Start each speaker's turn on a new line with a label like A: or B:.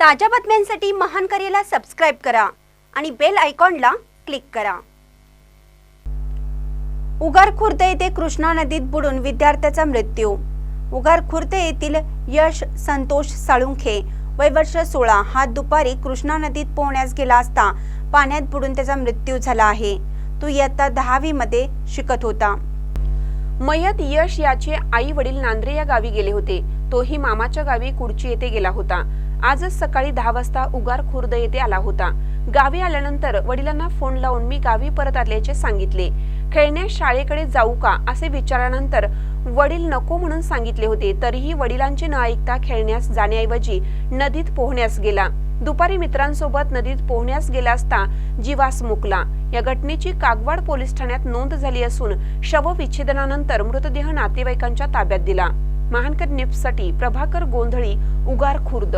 A: ताज्या बातम्यांसाठी महान करेला सबस्क्राईब करा आणि बेल आयकॉनला क्लिक करा. उगार खुर्द येथे कृष्णा नदीत बुडून विद्यार्थ्याचा मृत्यू. उगार खुर्द येथील यश संतोष साळुंखे वय वर्ष सोळा. हा दुपारी कृष्णा नदीत पोहण्यास गेला असता पाण्यात बुडून त्याचा मृत्यू झाला आहे. तो इयत्ता दहावीमध्ये शिकत होता.
B: मयत यश याचे आई वडील नांद्रे या गावी गेले होते. तोही मामाच्या गावी कुडची येथे गेला होता. आजच सकाळी दहा वाजता उगार खुर्द येथे आला होता. गावी आल्यानंतर वडिलांना फोन लावून मी गावी परत आल्याचे सांगितले. खेळण्यास शाळेकडे जाऊ का? असे विचारल्यानंतर वडील नको म्हणून सांगितले होते. तरीही वडिलांचे न ऐकता खेळण्यास जाण्याऐवजी नदीत पोहण्यास गेला. दुपारी मित्रांसोबत नदीत पोहण्यास गेला असता जीवास मुकला. या घटनेची कागवाड पोलीस ठाण्यात नोंद झाली असून शवविच्छेदनानंतर मृतदेह नातेवाईकांच्या ताब्यात दिला. महानकर निप्ससाठी प्रभाकर गोंधळी उगार खुर्द.